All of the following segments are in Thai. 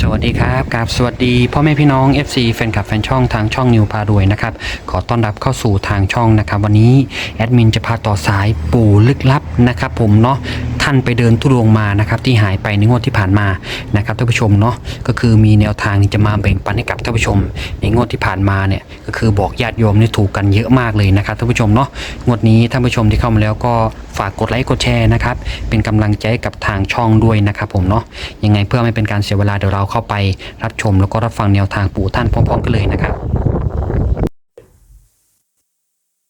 สวัสดีครับกราบสวัสดีพ่อแม่พี่น้อง FC แฟนคลับแฟนช่องทางช่องนิวพารวยนะครับ ขอต้อนรับเข้าสู่ทางช่องนะครับ วันนี้แอดมินจะพาต่อสายปู่ลึกลับนะครับผมเนาะท่านไปเดินทุดงมานะครับที่หายไปในงวดที่ผ่านมานะครับท่านผู้ชมเนาะก็คือมีแนวทางจะมาแบ่งปันให้กับท่านผู้ชม ในงวดที่ผ่านมาเนี่ยก็คือบอกญาติโยมเนี่ยถูกกันเยอะมากเลยนะครับท่านผู้ชมเนาะงวดนี้ท่านผู้ชมที่เข้ามาแล้วก็ฝากกดไลค์กดแชร์นะครับเป็นกำลังใจกับทางช่องด้วยนะครับผมเนาะยังไงเพื่อไม่เป็นการเสียเวลาเดี๋ยวเราเข้าไปรับชม แล้วก็รับฟังแนวทางปู่ท่านพร้อมๆกันเลยนะครับ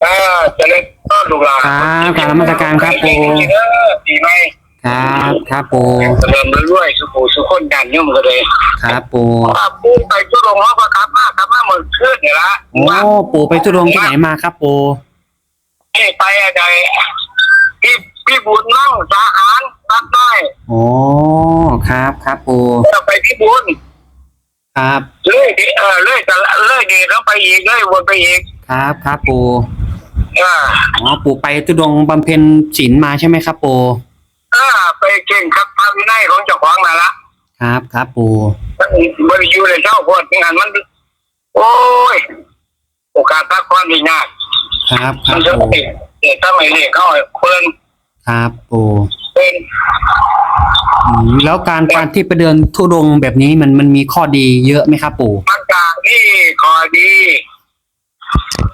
อ่าเจะเล่นต้อนลูกหลานครับกราบนมัสการครับปู่ เออดีไหมครับครับปู่เริ่มเรื่อยๆสุปูสุคนยันยุ่งกันเลยครับปู่ว่าปูไปทุดงเขาก็ขับมาขับมาเหมือนขึ้นเนี่ยละโอ้ปู่ไปทุดงค์ที่ไหนมาครับปู่นี่ไปอะไรพี่พี่บุญนั่งสาหารรับได้โอ้ครับครับปู่เราไปพี่บุญครับเลื่อยดิเออเลื่อยแต่เลื่อยดีแล้วไปอีกเลื่อยวนไปอีกครับครับปู่ อ่าอ๋อปู่ไปทุดงค์บำเพ็ญศีลมาใช่ไหมครับปู่อ่าไปเก่งครับพระวินัยของเจ้าของนั่นละครับครับปู่มันบริยูเลยเจ้าโคตรงานมัน โอ้ย โอกาสพักความดียากครับครัมับนจะปู่ติดเด็กถ้าไม่เรียกเขาให้เพิ่นครับปู่เป็นอืมแล้วการการที่ไปเดินทุดงค์แบบนี้มันมันมีข้อดีเยอะไหมครับปู่มันกานี่ขอดี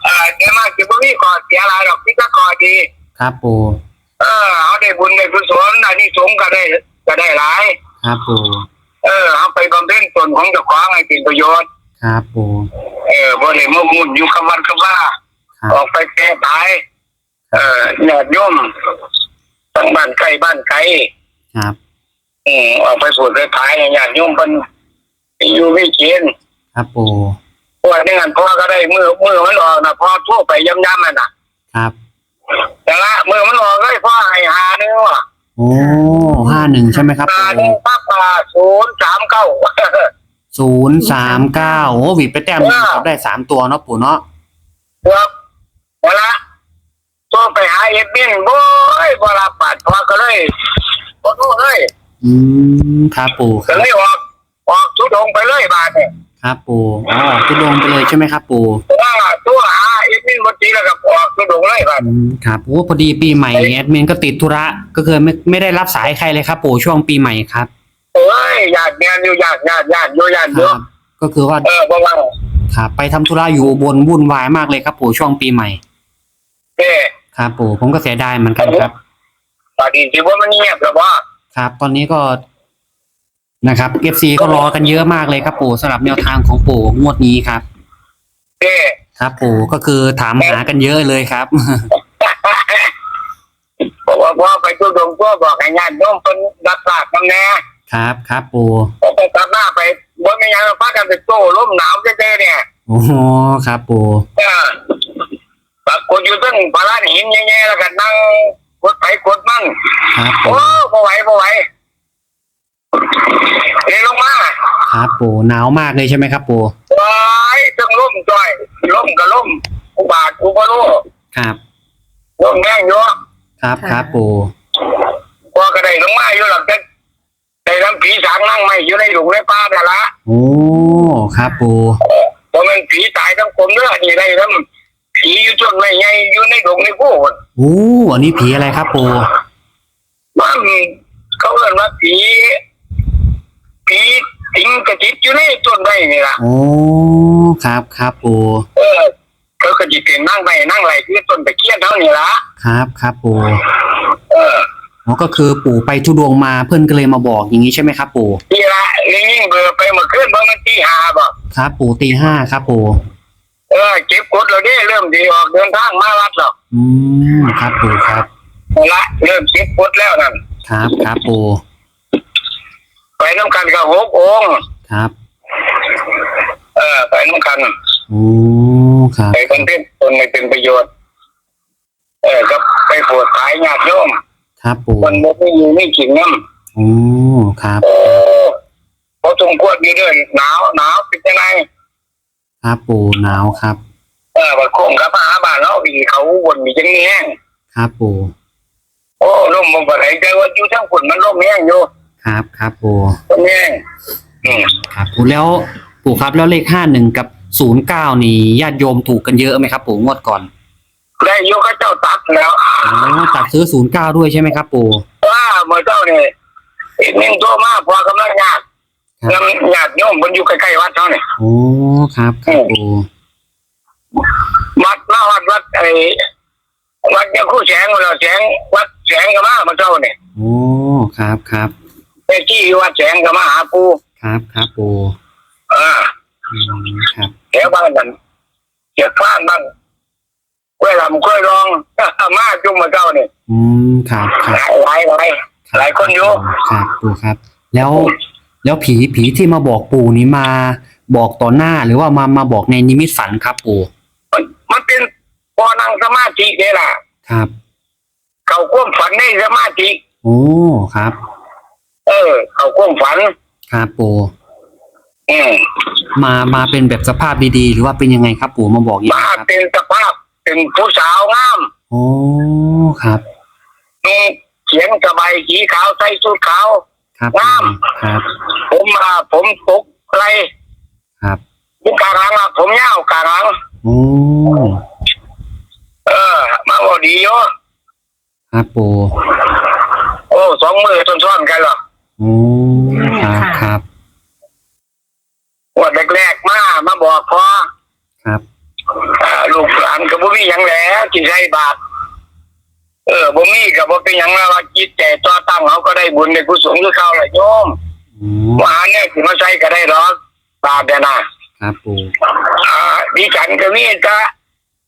เอ่อเดี๋ยวมาจะไม่มีขอเสียอะไรหรอกที่ก็ขอดี ครับปู่เออเขาได้บุญได้กุศลอันนี้สงส์ก็ได้ก็ได้หลาย ครับปู่เออเขาไปบำเพ็ญตนของเจ้าของให้เป็นประโยชน์ ครับปู่เออบ่ได้มุ่งมุ่นอยู่คำวันคำว่า ครับออกไปแก้ตายเออญาติโยมทั้งบ้านไกลบ้านไกลครับอืมออกไปพูดไปขายให้ญาติโยมเป็นอยู่ไม่กินครับปู่เพราะ ว่าในงานพ่อก็ได้มือมือมันออกนะพ่อทั่วไปย้ำๆมันน่ะครับ แต่ละมือมันออกเลยพ่อให้หาเนื้อว่ะโอ้ห้าหนึ่งใช่ไหมครับหาปู่หนึ่งปั๊บมาศูนย์สามเก้าศูนย์สามเก้าโอ้หวีดไปแต้มหนึ่งครับได้สามตัวเนาะปู่เนาะครับเวลาตัวไปหาเอ็ดมินโอ้ยบรับปาดพ่อก็เลยบ่รู้เลยอืมครับปู่คก็รับเลยออกออกทุดงไปเลยบาทเนี่ย ครับปู่อ๋อทุดงไปเลยใช่ไหมครับปู่ว่าตัวหาเอ็ดมินบทีแล้วก็ออกทุดงเลยบาทอืมครับโอ้พอดีปีใหม่แอดมินก็ติดธุระก็คือไม่ไม่ได้รับสายใครเลยครับปู่ช่วงปีใหม่ครับเอ้ยญาติงานอยู่ญาติญาติญาติอยู่ญาติคอยู่รับ ก็คือว่าเออเพราะว่าครับไปทำธุระอยู่อุบนวุ่นวายมากเลยครับปู่ช่วงปีใหม่เอ๊ะครับปู่ผมก็เสียดายเหมือนกันครับ ตอนนี้ที่ว่ามันเงียบแล้วว่าครับ ตอนนี้ก็ นะครับเอฟซีก็รอกันเยอะมากเลยครับปู่สำหรับแนวทางของปู่งวดนี้ครับ เอ๊ะครับ ปู่ก็คือถามหากันเยอะเลยครับเพราะว่าพ่อไปทุดงตัวบอกให้ญาติโยมเป็นรับทราบกันแน่ครับครับปู่พอไปกลับหน้าไปบ่ไม่ยังพากันไปโต้ร่มหนาวเจ๊ๆเนี่ยโอ้โหครับปู่เออปรากฏอยู่ตั้งพาราหินแง่ๆแล้วก็นั่งกดไปกดมั่งครับโอ้ปู่บ่ไหวบ่ไหว เฮ้ลงมาครับปู่หนาวมากเลยใช่ไหมครับปู่ไหวจังล่มจ้อยล่มก็ล่มอุบาทอุบาโลครับล่มแง่งอยู่ครับครับปู่พอก็ได้ลงมาอยู่หลังจากได้ทำผีสางนั่งไม่อยู่ในหลุมในป่าแต่นละโอ้ครับปู่เพราะมันผีตายทั้งกลมเนื้อนี่ได้ทั้งผีอยู่จนไม่ใหญ่อยู่ในหลุมในผู้คนโอ้อันนี้ผีอะไรครับปู่มันเขาเรียกว่าผี ผีสิงกระจิตอยู่ในต้นไม้นี่ล่ะโอ้ครับครับปู่เออเขาก็จิเป็นนั่งไปนั่งไหลคือต้นตะเคียนเท่านี้ละครับครับปู่เอออ๋อก็คือปู่ไปทุดวงมาเพื่อนก็เลยมาบอกอย่างนี้ใช่ไหมครับปู่ทีละยิ่งเบอร์ไปเมื่อคืนเพราะมันที่หาบ่ครับปู่ตีห้าครับปู่เออเก็บกดเราได้เริ่มดีออกเดินทางมาวัดหรอกอืมครับปู่ครับเอาละเริ่มเก็บกดแล้วนั่นครับครับปู่ ไปน้ำกันกับหกองค์ครับเออไปน้ำกันโอ้ครับไปคนที่คนไม่เป็นประโยชน์ เออก็ไปปวดขายญาติโยมครับปู่คนบ่มีอยู่ไม่กินน้โอ้ครับำโอ้พอสมควรอยู่เด้วยหนาวหนาวเป็นยังไงครับปู่หนาวครับเออบัดโคงกับมาหาบ้านเราอีเขาวนมีจังแห้งครับปู่โอ้ร่มมันบ่ไหลใจว่าอยู่ทั้งฝนมันร่มแห้งอยู่ ครับครับปู่ร่มแห้งอืมปู่แล้วปู่ครับแล้วเลขห้าหนึ่งกับศูนย์เก้านี่ญาติโยมถูกกันเยอะไหมครับ ปู่งวดก่อนได้ยกเจ้าตัดแล้วอ๋อตัดซื้อศูนย์เก้าด้วยใช่ไหมครับปู่ว่าเมื่อเจ้าเนี่ยอีกหนึ่งตัวมาพอกำลังยากครับยังญาติโยมมันอยู่ใกล้ๆวัดเท่านี่โอ้ครับครับปู่วัดมาวัดวัดไอ้วัดยังคู่แสงเราแสงวัดแสงก็มาเมื่อเจ้าเนี่ยโอ้ครับครับ ไอ้ที่วัดแสงก็มาหาปูครับครับปู่เอออืมครับแถวบ้านนั้นเจ็บฟ้านบ้างกล้วยลำกล้วยรอง มาจุ่มเมื่อเจ้าเนี่ยอืมครับคหรับลายหลายหลาย หลายคนอยู่ ครับปู่ครับ แล้วแล้วผีผีที่มาบอกปู่นี้มาบอกต่อหน้าหรือว่ามามาบอกในนิมิตฝันครับปู่มันมันเป็นพอนั่งสมาธิเนี่ยล่ะ ครับ เขาควบฝันในสมาธิ โอ้ครับ เออ เขาควบฝัน ครับปู่อืมมามาเป็นแบบสภาพดีๆ หรือว่าเป็นยังไงครับปู่มาบอกยังไงมาครับเป็นสภาพเป็นผู้สาวงามโอ้ครับนุ่งเขียนสบายสีขาวใส่ชุดขาว ครับงามครับผมอ่าผมปกอะไรครับผมกลางหลังอะผมยาวกลางหลังโอ้เออ มาบอกดีโยครับปู่โอ้สองมือซ้อนๆกันหรอ โอ้ครับครับวันแรกๆมามาบอกพอครับอ่าลูกหลานกับบ่มีหยังแหล้วกินใส่บาท เออบ่มีกับบ่เป็นหยังแล้วว่าจิตใจต่อตั้งเขาก็ได้บุญได้กุศลคือเขาแหละโยมโอ้ว่าหาเนี่ยสิมาใช้ก็ได้หรอกบาปเนี่ยนะครับปู่อ่าดิฉันก็มีก็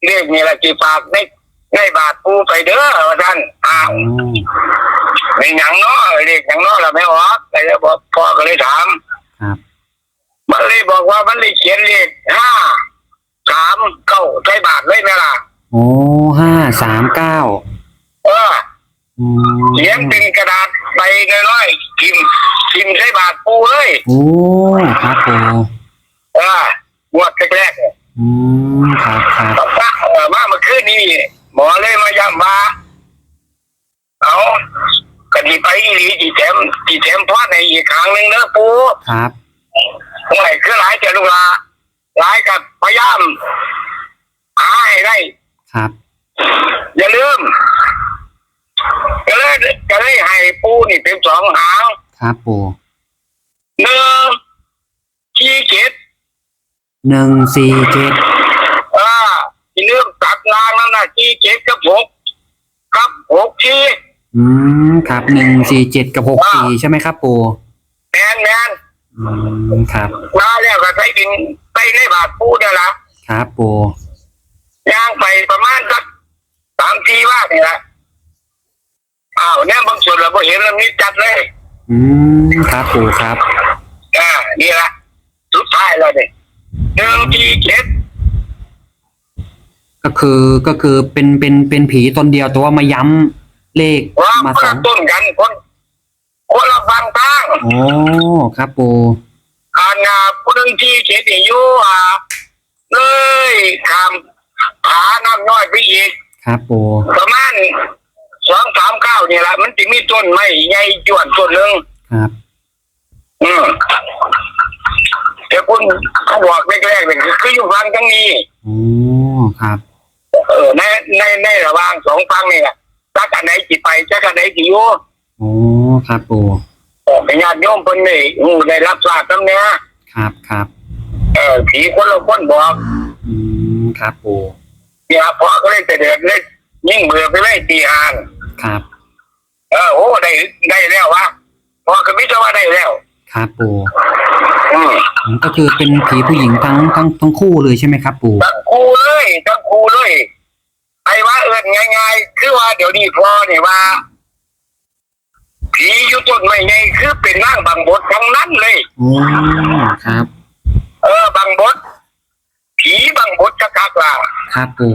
เรียกนี่ละสิฝากในในบาทปูไปเด้อว่าท่านอ้าวโอ้เป็นหยังเนาะ เรียกหยังเนาะล่ะไม่ออกแต่แล้วบอกพ่อก็เลยถามครับ มันเลยบอกว่ามันเลยเขียนเลขห้าสามเก้าใช้บาทเลยไหมล่ะโอ้ห้าสามเก้าเอออืมเขียนเป็นกระดาษใบน้อยๆพิมพ์พิมพ์ใช้บาทปูเลยโอ้ครับปู่เอองวดแรกๆเนี่ยอืมครับครับตอนว่าเออมาเมื่อคืนนี้หมอเลยมาย้ำว่าเอา กดีไปอีหลีจีแถมจีแถมพ่อในอีกครั้งหนึ่งเนอะปูครับโอ้ยคือหลายเจ้าลูกหลาหลายกับพยายามหาให้ได้ครับ อย่าลืมก็เลยก็เลยให้ปูนี่เป็นสองหางครับปู่หนึ่งชี้เจ็ดหนึ่งสี่เจ็ดอ่าที่เรื่องตัดรางนั่นนะชี้เจ็ดกับหกกับหกชี้ อืมครับหนึ่งสี่เจ็ดกับหกสี่ใช่ไหมครับปู่แมนแมนอืมครับมาแล้วก็ใช้ดินไปในบาทปูนี่แหละครับปู่ย่างไปประมาณสักสามทีว่านี่แหละอ้าวเนี่ยบางส่วนเราก็เห็นแล้วนี่จัดเลย อืมครับปู่ครับอ่านี่แหละสุดท้ายแล้วเนี่ยหนึ่งทีเจ็ดก็คือก็คือเป็นเป็นเป็นผีตนเดียวแต่ว่ามาย้ำ เลขว่ามาคนสอละงต้นกันคนคนละฟังทางโอ้ครับปู่การงานผู้หนึ่งที่เจ็ดนี่อยู่อ่าเลยข้ามผาน้ำน้อยไปอีก ครับปู่ประมาณสองสามเก้านี่แหละมันจะมีต้นไม้ใหญ่จวนต้นหนึ่งครับอืมแต่คุณเขาบอกแรกๆเนี่ยคือคืออยู่ฟังทั้งนี้ โอ้ครับ เออในในในระหว่างสองฟังเนี่ยถ้า กันไหนจิไปถ้ากันไหนจิอยู่โอ้ครับปู่เป็นญาติโยมคนนี้หูได้รับทราบตำเนี้ยครับครับเออผีคนละคนบอกอืมครับปู่เนี่ยพ่อก็เลยแต่เดือดเลยยิ่งเบื่อไปเลยตีหานครับ เออโอ้ได้ได้แล้ววะพ่อก็ไม่จะว่าได้แล้ว ครับปู่อืมอืมก็คือเป็นผีผู้หญิงทั้งทั้งทั้งคู่เลยใช่ไหมครับ ปู่ทั้งครูเลยทั้งครูเลย ไอ้ว่าเอินง่าย ๆ คือว่าเดี๋ยวนี้พ่อเนี่ยว่าผีอยู่ต้นไม้ไงคือเป็นนั่งบางบททั้งนั้นเลยโอ้ครับ เออบางบทผีบางบทจะกักล่ะครับปู่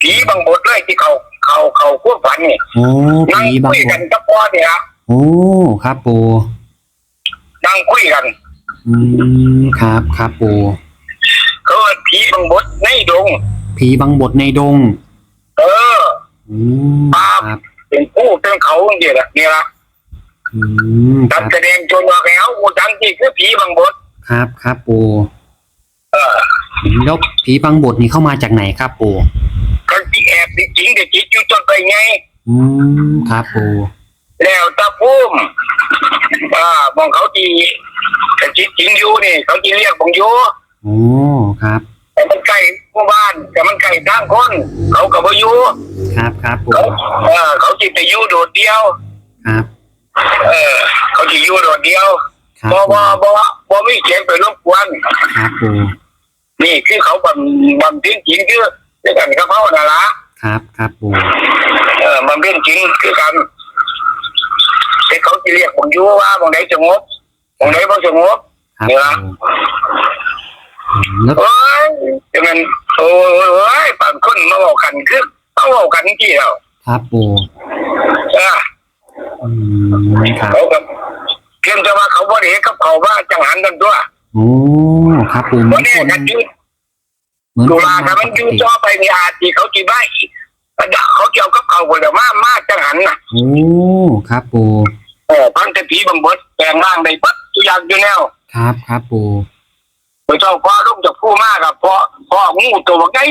ผีบางบทเลยที่เขาเขาเขาควบฝันนี่โอ้นั่งผีบางคุยบกันทกับพ่อเนี่ยโอ้ครับปู่นั่งคุยกันอืมครับครับปู่เขาว่าผีบางบทในดง ผีบางบทในดง เอออืมครับเป็นผู้เป็นเขาเดียวละนี่ละอืมคตัรัดบแสดงจนว่าแกเอากูจังจนี่คือผีบางบดครับครับปู่เออแล้วผีบางบทนี่เข้ามาจากไหนครับปู่เขาที่แอบที่จริงแต่จิตอยู่จนไปไง อืมครับปู่แล้วตาพุ่มอ่ามองเขาที่แต่จิตจริงอยู่นี่ เขาที่เรียกบงอยู่ โอ้ครับ แต่มันใกล้หมู่บ้าน แต่มันใกล้ทางคน เขาก็บ่อยู่ครับครับปู่เขาเออเขาจิไปอยู่โดดเดียว ครับ เออ เขาจิอยู่โดดเดียวครับบ่ปู่บ่บ่บ่มีเสียงไปรบกวน ครับปู่นี่คือเขาบำบำเพ็ญจริงคือด้วยกันกับเขาน่ะละครับครับปู่เออบำเพ็ญจริงคือกันแต่เขาจะเรียกผมอยู่ว่าบางไหนสงบบางไหนบ่สงบ ครับเนี่ยปู่อืม แล้วเอ้ยจะมันโอ้ยบางคนมาบอกกันคือเขาบอกกันที่แล้วครับปู่เอออืมครับเขากับเพียงแต่ว่าเขาบ่ได้เห็นกับเขาว่าจังหันกันตัวยโอ้ครับปู่เหมืบ่อนได้คนกันอยู่เหมือนตุคนลาถ้ามันอยู่ต่อไปมีอาจที่เขาจีบ้าอีกเขาเกี่ยวกับเขาคนเดียวมามาจังหันน่ะโอ้ครับปู่เออพันแต่ผีบังเบิดแปลงร่างได้ปัดทุกอย่างอยู่แนวครับครับปู่ พระเจ้าพ่อลูกจากผู้มากกับพ่อพ่องูตัวใหญ่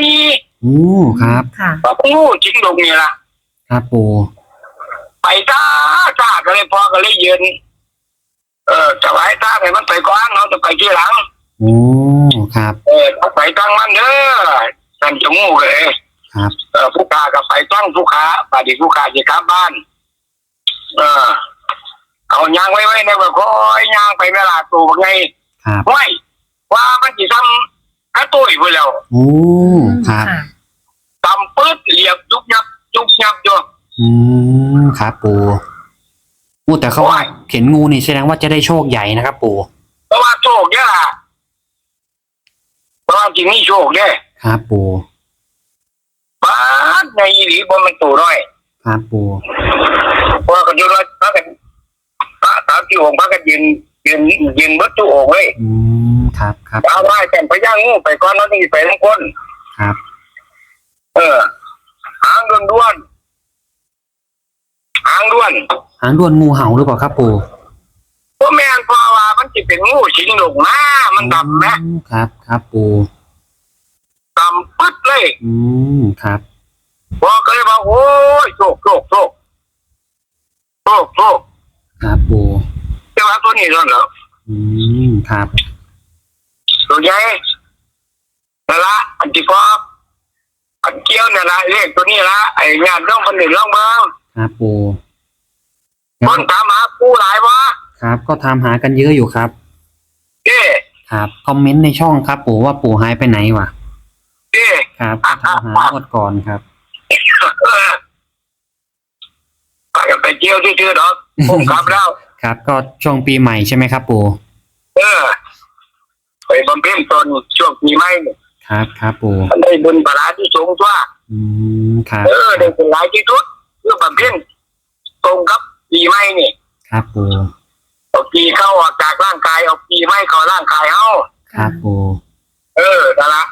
โอ้ครับ ค่ะ พ่องูจริงลงนี่ล่ะ ครับปู่ไปจ้าจ้าก็เลยพ่อก็เลยยืนเออจะไว้ตาให้มันไปก่อนเราจะไปที่หลัง โอ้ครับเออเอาไปตั้งมันเด้อสั่นจะงูก็เลย ครับเออผู้ค้าก็ไปตั้งผู้ค้าปฏิผู้ค้าจะกลับบ้าน เออ เอายางไว้ไว้ในว่าคอยยางไปเวลาตัวไงครับ ห้วย ว่ามันจะทำกระตุ้ยไปแล้วโอ้ครับค่ะตำปื๊ดเหลียบยุบยับยุบยับอยู่อืมครับปู่โอ้แต่เขาว่าโอ้ยเห็นงูนี่แสดงว่าจะได้โชคใหญ่นะครับปู่เพราะว่าโชคเนี่ยล่ะเพราะว่าจริงนี่โชคเนี่ยครับปู่ป้าดในอีหลีบนมันตัวน้อยครับปู่เพราะว่ากันอยืนว่าพระกันพระสามที่องค์พระกันยืน ยืนยืนเบิดตัวองค์เลยอืมครับครับเอาไว้แต่งไปย่างงูไปก่อนแล้วนี่ไปทั้งคน ครับ เออหางด้วนด้วนหางด้วนหางด้วนงูเห่าหรือเปล่าครับปู่พวกแม่นเพราะว่ามันจะเป็นงูชิงหลงนะมันดำนะอืมครับ ครับปู่ดำปึ๊ดเลย อืมครับพอก็เลยบอกโอ้ยโชคโชคโชคโชคโชคครับปู่ เจ้าตัวนี้นั่นเหรออืมครับตัวใหญ่นั่นละอันที่พออันเกี้ยวนั่นละเลขตัวนี้ละไอ้งานต้องคนหนึ่งล่องเมืองครับปู่คนถามหาผู้หลายวะครับ ก็ทำหากันเยอะอยู่ครับเจ้ครับคอมเมนต์ในช่องครับ ปู่ว่าปู่หายไปไหนวะเจ้ครับก็ทำหางวดก่อนครับเออไปกันไปเที่ยวที่ชื่อๆเนาะผมกลับแล้ว ครับ ก็ช่วงปีใหม่ใช่ไหมครับ ปู่เออไปบำเพ็ญตนช่วงปีใหม่เนี่ยครับครับปู่มันได้บุญปลาที่สูงกว่าอืมครับเออได้เป็นหลายที่สุดเพื่อบำเพ็ญตรงกับปีใหม่นี่ครับปู่เอาปีเข้าออกจากร่างกายเอาปีใหม่เข้าร่างกายเฮาครับปู่เออนั่นละ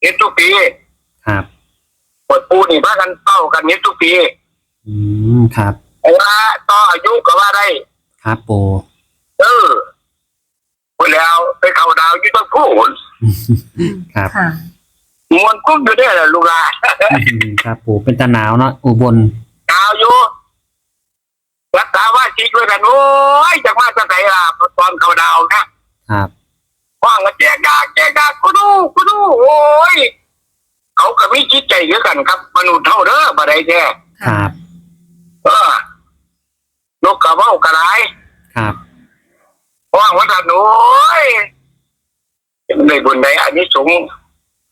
เฮ็ดทุกปีครับปวดปูนี่พากันเป้ากันเฮ็ดทุกปี อืมครับ ไอ้ว่าต่ออายุก็ว่าได้ครับปู่เออพูดแล้วไปเข้าดาวอยู่ต้องพูดครับค่ะ มวนกุ้งอยู่ได้แหละลูกหลานครับปู่เป็นตาหนาวเนาะอุบลดาวอยู่รักษาว่าชีด้วยกันโอ้ยจากมาจากไหนล่ะตอนเข้าดาวนะครับว่างก็แจกดาแจกดากูดูกูดูโอ้ยเขาก็มีจิตใจเยอะกันครับ มนุษย์เท่าเด้อบ่ได้แท้ครับ เออ นกกระเว้ากระไรครับว่างวันถัดโอ้ยในบุญในอันนี้สงส์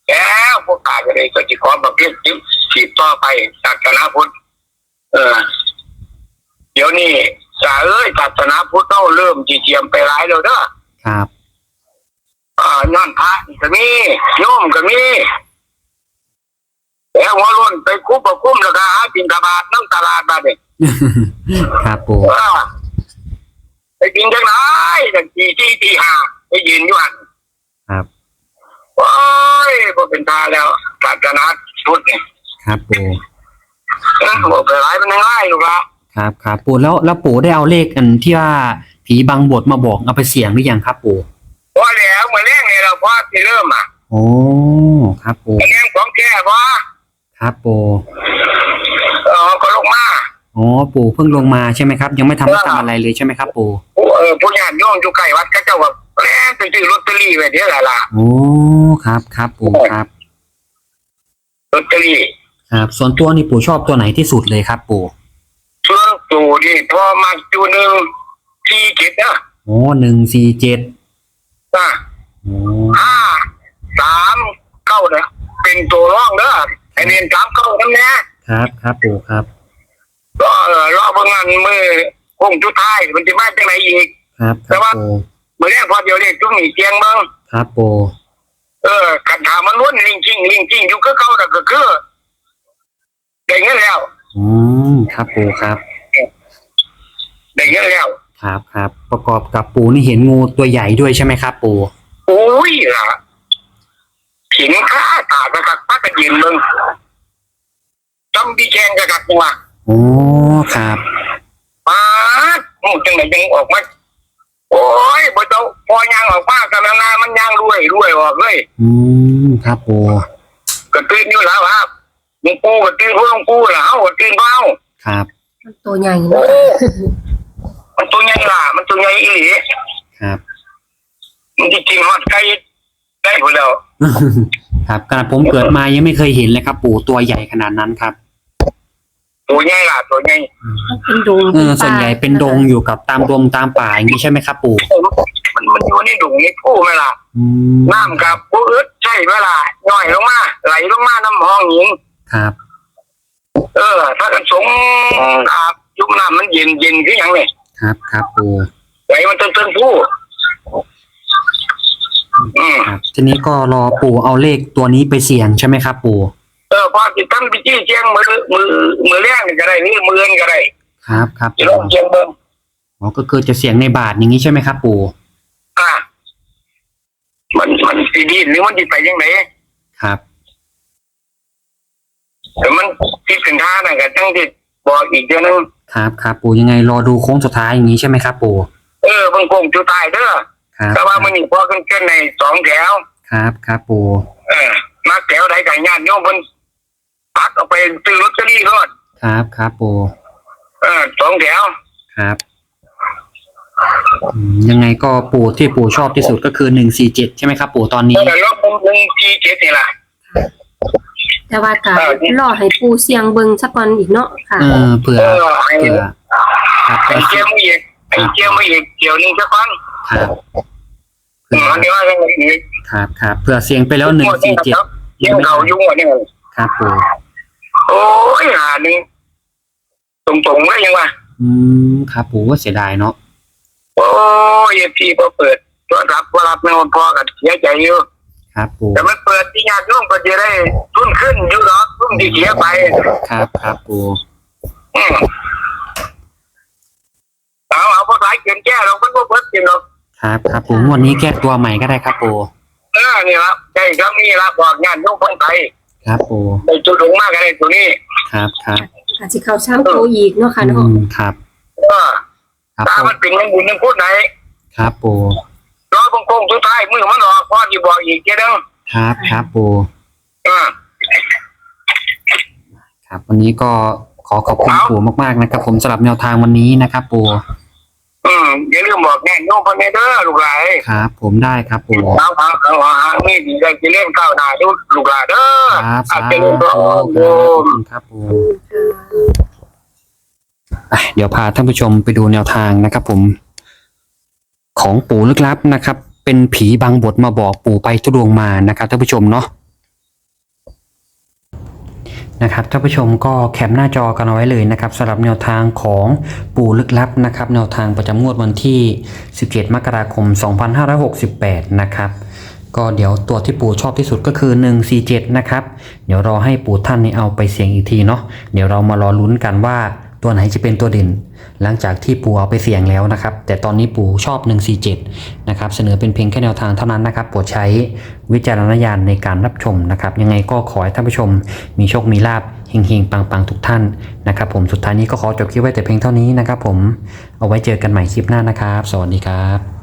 แล้วพวกกาก็เลยก็จะขอประเภทจิบฉีดต่อไปศาสนาพุทธเออ เดี๋ยวนี้สาเอ้ยศาสนาพุทธเท่าเริ่มจีเทียมไปร้ายแล้วเด้อครับอ่านั่นพระก็มีโยมก็มีแล้วหัวรุ่นไปคุบประคุ้มแล้วก็หากินตบาทน้ำตลาดมาเด็ก ครับปู่ไปกินจังไหนจังตีที่ตีห้าไปยืนอยู่หันครับโอ้ยพอเป็นตาแล้วศาสนาพุทธเนี่ยครับปู่เออบอกไปหลายมันยังไงลูกละครับครับปู่แล้วแล้วปู่ได้เอาเลขอันที่ว่าผีบางบทมาบอกเอาไปเสี่ยงหรือยังครับปู่พอแล้วเมื่อแรกเนี่ยเราพอที่เริ่มอะโอ้ครับปู่เรื่องของแก่พอครับปู่เออก็ลงมา อ๋อปู่เพิ่งลงมาใช่ไหมครับยังไม่ทำไม่ทำอะไรเลยใช่ไหมครับ ปู่ผู้เออผู้ญาติโยมอยู่ใกล้วัดก็เจ้าว่าแม่ไปซื้อลอตเตอรี่ไว้เดี๋ยวละล่ะโอ้ครับครับปู่ครับลอตเตอรี่ครับส่วนตัวนี่ปู่ชอบตัวไหนที่สุดเลยครับ ปู่ส่วนตัวนี่พอมาจูหนึ่งที่เจ็ดนะโอ้หนึ่งสี่เจ็ดนะโอ้ห้าสามเก้านะเป็นตัวร่องเด้อไอเรียนสามเก้านั่นแน่ครับครับปู่ครับก็ เออรอเบิ่งงานมือคงจุดท้ายมันจะมาจากไหนอีก ครับคแต่รับว่า ปู่เมื่อแรกพอเดียวเรียกจุ้งหนีเจียงเบิ่งครับปูเออกันถามมันล้วนลิงจริงลิงจริงอยู่ก็เก่าแต่ก็คือได้เงินแล้วอืมครับปูครับ ได้เงินแล้ว ครับครับ ประกอบกับปูนี่เห็นงูตัวใหญ่ด้วยใช่ไหมครับปู่โอ้ยล่ะผิงข้าตากระกักพักกระยินมึงจำดีแข่งกระกักตัว โอ้ครับป้าดมูจังไหนยังออกมาโอ้ยบ่เจ้าพอยางออกมากันนานมันยางรวยรวยออกเลย อืมครับปู่ก็ตื่นอยู่แล้วครับหลวงปู่ก็ตื่นผู้หลวงปู่แล้วเฮาก็ตื่นเบ้าครับมันตัวใหญ่โอ้เนาะมันตัวใหญ่ล่ะ มันตัวใหญ่อีหลีครับ มันจะกินฮอดไก่ได้พุ่นแล้ว ครับขนาดผมเกิดมายังไม่เคยเห็นเลยครับ ปู่ตัวใหญ่ขนาดนั้นครับ ตัวใหญ่ล่ะตัวใหญ่มันเป็นดงเออส่วนใหญ่เป็นดงอยู่กับตามดงตามป่าอย่างนี้ใช่ไหมครับปู่มันมันอยู่ในดุงในผู้ไหมล่ะอืมน้ำกับผู้อึดใช่ไหมล่ะย่อยลงมาไหลลงมาน้ำห้องหิง ครับเออ ถ้ากันสงอาบยุบน้ำมันเย็นเย็นคือหยังไงครับครับปู่ไหลมันตึ้งตึ้งผู้อืมครับ ทีนี้ก็รอปู่เอาเลขตัวนี้ไปเสี่ยงใช่ไหมครับปู่ เออพอจิตตั้งไปจี้เชียงมือมือมือแรกนี่ก็ได้นี่มือเงินก็ได้ครับครับจะลองเชียงเบิ้งอ๋อก็คือจะเสี่ยงในบาทอย่างนี้ใช่ไหมครับ ปู่อ่ามันมันสีดีหรือมันดีไปยังไงครับแต่มันคิดถึงท่าน่ะก็จังที่บอกอีกเดือนนึงครับครับปู่ยังไงรอดูโค้งสุดท้ายอย่างนี้ใช่ไหมครับ ปู่เออเบางคงจุดตายเด้อครับแต่ว่ามันนี่พอกันเกินในสองแถวครับครับปู่เออมาแถวใดไก่ญาติโยมเพิ่น ปักออกไปซื้อลอตเตอรี่รถครับครับปู่เออสองแถวครับอืมยังไงก็ปู่ที่ปู่ชอบที่สุดก็คือหนึ่งสี่เจ็ดใช่ไหมครับ ปู่ตอนนี้เออรถหนึ่งทีเจ็ดนี่แหละ แต่ว่าก็เออรอให้ปูเสียงเบิ่งสักก่อนอีกเนาะค่ะ เออเผื่อเออไอ้เผื่อครับไอ้เจียวมาอีกไอ้เจียวมาอีกเจียวหนึ่งสักพันครับอืเผื่มออันนี้ว่าจังไงอีกครับครับเผื่อเสียงไปแล้วหนึ่งสี่เจ็ดเจียวเก่ายุ่งอะเนี่ย ครับปู่โอ้ยหานี่ตรงๆเลยยังวะอืมครับปู่ว่าเสียดายเนาะโอ้ยพี่พอเปิดโทรศัพท์พอรับแม่พอกับเสียใจอยู่ครับปู่แต่มันเปิดที่ญาติโยมก็จะได้ทุนขึ้นอยู่หรอกทุนที่เสียไปครับครับปู่อืมเอาเอาภาษาเขียนแก้เรามันก็เปิดจริงหรอกครับครับปู่งวดนี้แก้ตัวใหม่ก็ได้ครับปู่เออนี่ละใช่ครับนี่ละบอกญาติโยมคนไทย ครับปู่ในจุดลงมากกันในตัวนี้ครับครับอาจจะเข้าช่างโตอีกเนาะค่ะอืเนาะมครับเออครับตาปู่มันเป็นยังบุญยังพูดไหนครับปู่รอบงคงสุดท้ายมือมันออกพ่อที่บอกอีกเจ้าเด้งครับครับปู่เออครับ วันนี้ก็ขอขอบคุณเอาปู่มากๆนะครับ ผมสำหรับแนวทางวันนี้นะครับปู่ อืมอย่าลืมบอกญาติโยมคนนี้เด้อลูกหลานครับ ผมได้ครับปู่เอาเอาเอาเอามีดีได้จะเล่นก้าวหน้าดูลูกหลานเด้อครับอาสาจธุจะคเล่รันบร้องโยมครับปู่อะเดี๋ยวพาท่านผู้ชมไปดูแนวทางนะครับ ผม ของปู่ลึกลับนะครับ เป็นผีบางบทมาบอกปู่ไปทุดวงมานะครับท่านผู้ชมเนาะ นะครับท่านผู้ชมก็แคปหน้าจอกันเอาไว้เลยนะครับสำหรับแนวทางของปู่ลึกลับนะครับแนวทางประจำงวดวันที่ 17 มกราคม 2568 นะครับก็เดี๋ยวตัวที่ปู่ชอบที่สุดก็คือ 147 นะครับ เดี๋ยวรอให้ปู่ท่านนี่เอาไปเสี่ยงอีกทีเนาะเดี๋ยวเรามารอลุ้นกันว่า ตัวไหนจะเป็นตัวเด่น หลังจากที่ปู่เอาไปเสี่ยงแล้วนะครับ แต่ตอนนี้ปู่ชอบ 147 นะครับเสนอเป็นเพียงแค่แนวทางเท่านั้นนะครับโปรดใช้วิจารณญาณในการรับชมนะครับยังไงก็ขอให้ท่านผู้ชม มีโชคมีลาบเฮงๆ ปังๆ ทุกท่านนะครับผมสุดท้ายนี้ก็ขอจบคลิปไว้แต่เพียงเท่านี้นะครับผมเอาไว้เจอกันใหม่คลิปหน้านะครับ สวัสดีครับ